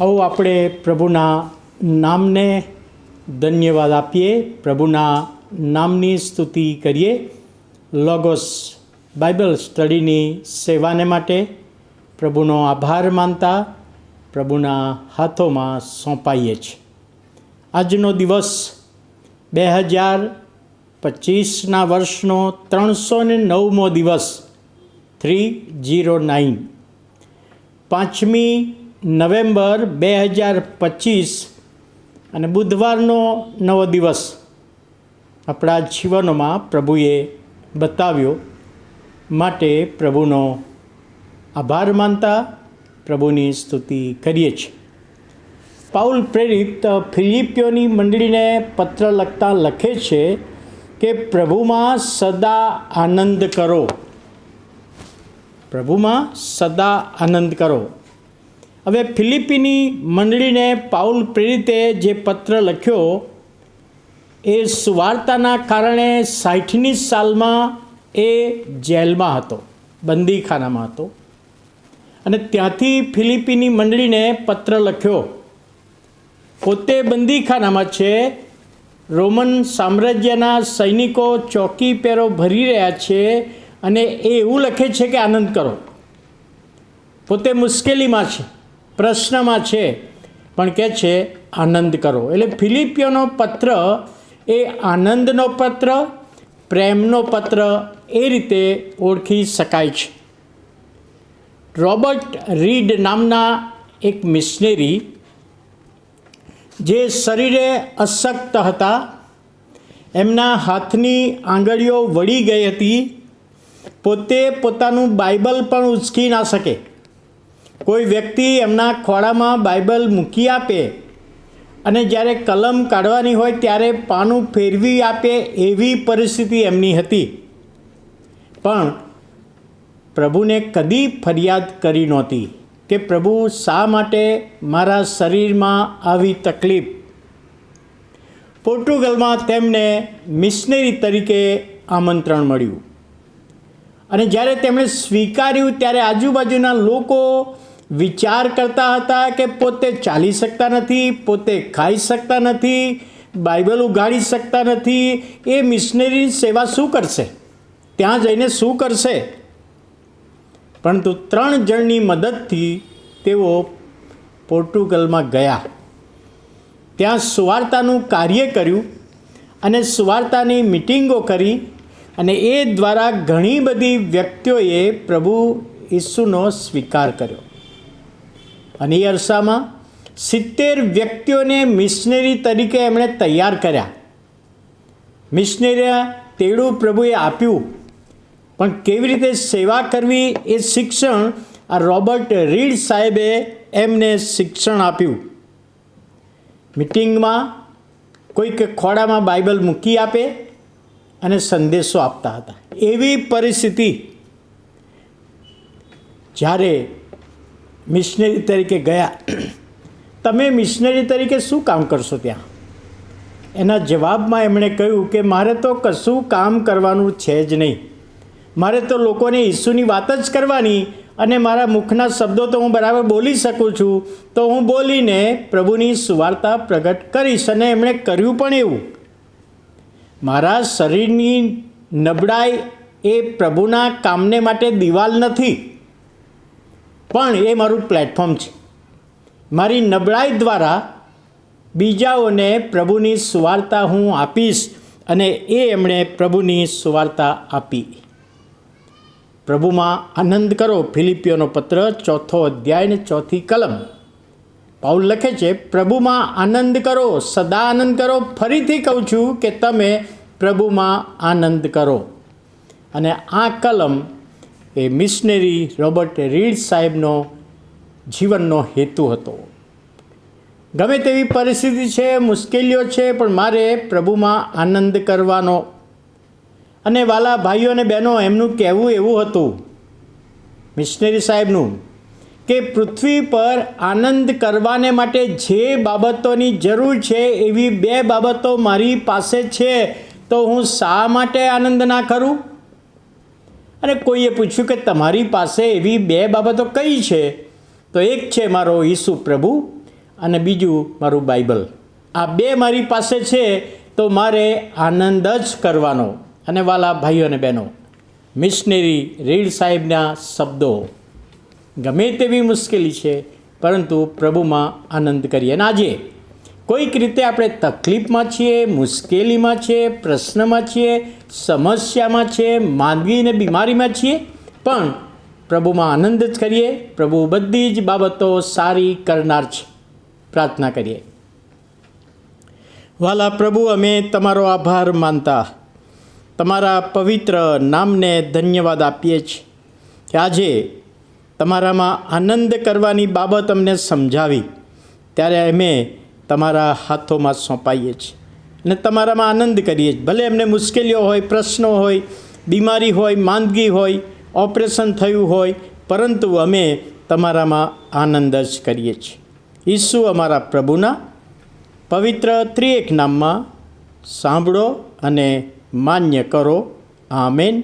આવો આપણે પ્રભુના નામને ધન્યવાદ આપીએ. પ્રભુના નામની સ્તુતિ કરીએ. લોગોસ બાઇબલ સ્ટડીની સેવાને માટે પ્રભુનો આભાર માનતા પ્રભુના હાથોમાં સોંપાઈએ છીએ આજનો દિવસ બે હજાર પચીસના વર્ષનો ત્રણસો ને નવમો દિવસ થ્રી જીરો નાઇન. પાંચમી નવેમ્બર બે હજાર પચીસ અને બુધવારનો નવો દિવસ આપણા જીવનોમાં પ્રભુએ બતાવ્યો માટે પ્રભુનો આભાર માનતા પ્રભુની સ્તુતિ કરીએ છીએ. પાઉલ પ્રેરિત ફિલિપિયોની મંડળીને પત્ર લખતા લખે છે કે પ્રભુમાં સદા આનંદ કરો. પ્રભુમાં સદા આનંદ કરો. હવે ફિલિપીની મંડળીને પાઉલ પ્રેરિતે જે પત્ર લખ્યો, એ સુવાર્તાના કારણે સાઠની સાલમાં એ જેલમાં હતો, બંદીખાનામાં હતો. અને ત્યાંથી ફિલિપીની મંડળીને પત્ર લખ્યો, પોતે બંદીખાનામાં છે, રોમન સામ્રાજ્યના સૈનિકો ચોકી પેરો ભરી રહ્યા છે અને એ એવું લખે છે કે આનંદ કરો. પોતે મુશ્કેલીમાં છે. પ્રશ્નમાં છે, પણ કહે છે, આનંદ કરો. એટલે ફિલિપિયોનો પત્ર એ આનંદનો પત્ર, પ્રેમનો પત્ર એ રીતે ઓળખી શકાય છે. રોબર્ટ રીડ નામના એક મિશનરી, જે શરીરે અશક્ત હતા, એમના હાથની આંગળીઓ વળી ગઈ હતી, પોતે પોતાનું બાઇબલ પણ ઉચકી ના શકે. કોઈ વ્યક્તિ એમના ખોળામાં બાઇબલ મૂકી આપે અને જ્યારે કલમ કાઢવાની હોય ત્યારે પાનું ફેરવી આપે એવી પરિસ્થિતિ એમની હતી. પણ પ્રભુને કદી ફરિયાદ કરી નહોતી કે પ્રભુ શા માટે મારા શરીરમાં આવી તકલીફ? પોર્ટુગલમાં તેમને મિશનરી તરીકે આમંત્રણ મળ્યું. અને જ્યારે તેમણે સ્વીકાર્યું ત્યારે આજુબાજુના લોકો વિચાર કરતા હતા કે પોતે ચાલી શકતા નથી, પોતે ખાઈ શકતા નથી, બાઇબલ ઉગાડી શકતા નથી, એ મિશનરી સેવા શું કરશે? ત્યાં જઈને શું કરશે? પરંતુ ત્રણ જણની મદદથી તેઓ પોર્ટુગલમાં ગયા. ત્યાં સુવાર્તાનું કાર્ય કર્યું અને સુવાર્તાની મિટિંગો કરી અને એ દ્વારા ઘણી બધી વ્યક્તિઓએ પ્રભુ ઈસુનો સ્વીકાર કર્યો. અને એ અરસામાં સિત્તેર વ્યક્તિઓને મિશનરી તરીકે એમણે તૈયાર કર્યા. મિશનરી તેડું પ્રભુએ આપ્યું. પણ કેવી રીતે સેવા કરવી એ શિક્ષણ આ રોબર્ટ રીડ સાહેબે એમને શિક્ષણ આપ્યું. મિટિંગમાં કોઈક ખોડામાં બાઇબલ મૂકી આપે અને સંદેશો આપતા હતા. એવી પરિસ્થિતિ જ્યારે મિશનરી તરીકે ગયા. તમે મિશનરી તરીકે શું કામ કરશો ત્યાં? એના જવાબમાં એમણે કહ્યું કે મારે તો કશું કામ કરવાનું છે જ નહીં. મારે તો લોકોને ઈસુની વાત જ કરવાની અને મારા મુખના શબ્દો તો હું બરાબર બોલી શકું છું. તો હું બોલીને પ્રભુની સુવાર્તા પ્રગટ કરીશ અને એમણે કર્યું પણ એવું. મારા શરીરની નબળાઈ એ પ્રભુના કામને માટે દિવાલ નથી. પણ એ મારું પ્લેટફોર્મ છે. મારી નબળાઈ દ્વારા બીજાઓને પ્રભુની સુવાર્તા હું આપીશ અને એ એમણે પ્રભુની સુવાર્તા આપી. પ્રભુમાં આનંદ કરો, ફિલિપિયોનો પત્ર, ચોથો અધ્યાય ને ચોથી કલમ. પાઉલ લખે છે, પ્રભુમાં આનંદ કરો, સદા આનંદ કરો, ફરીથી કહું છું કે તમે પ્રભુમાં આનંદ કરો. અને આ કલમ એ મિશનરી રોબર્ટ રીડ સાહેબનો જીવનનો હેતુ હતો. ગમે તેવી પરિસ્થિતિ છે, મુશ્કેલીઓ છે, પણ મારે પ્રભુમાં આનંદ કરવાનો. અને વાલા ભાઈઓ અને બહેનો, એમનું કહેવું એવું હતું, મિશનરી સાહેબનું, કે પૃથ્વી પર આનંદ કરવાને માટે જે બાબતોની જરૂર છે, એવી બે બાબતો મારી પાસે છે, તો હું શા માટે આનંદ ના કરું? અને કોઈએ પૂછ્યું કે તમારી પાસે એવી બે બાબતો કઈ છે? તો એક છે મારો ઈસુ પ્રભુ અને બીજું મારું બાઇબલ. આ બે મારી પાસે છે, તો મારે આનંદ જ કરવાનો. અને વાલા ભાઈઓ અને બહેનો, મિશનરી રીડ સાહેબના શબ્દો ગમે તેવી મુશ્કેલી છે, પરંતુ પ્રભુમાં આનંદ કરીએ. અને આજે કોઈક રીતે આપણે તકલીફમાં છીએ, મુશ્કેલીમાં છીએ, પ્રશ્નમાં છીએ, સમસ્યામાં છીએ માંદગીને બીમારીમાં છીએ, પણ પ્રભુમાં આનંદ જ કરીએ, પ્રભુ બધી જ બાબતો સારી કરનાર છે. પ્રાર્થના કરીએ. વાલા પ્રભુ, અમે તમારો આભાર માનતા. તમારા પવિત્ર નામને ધન્યવાદ આપીએ છીએ. કે આજે તમારામાં આનંદ કરવાની બાબત અમને સમજાવી. ત્યારે અમે તમારા હાથોમાં સોંપાઈએ છીએ અને તમારામાં આનંદ કરીએ છીએ. ભલે એમને મુશ્કેલીઓ હોય, પ્રશ્નો હોય, બીમારી હોય, માંદગી હોય, ઓપરેશન થયું હોય, પરંતુ અમે તમારામાં આનંદ જ કરીએ છીએ. ઈસુ અમારા પ્રભુના પવિત્ર ત્રિએક નામમાં સાંભળો અને માન્ય કરો. આમેન.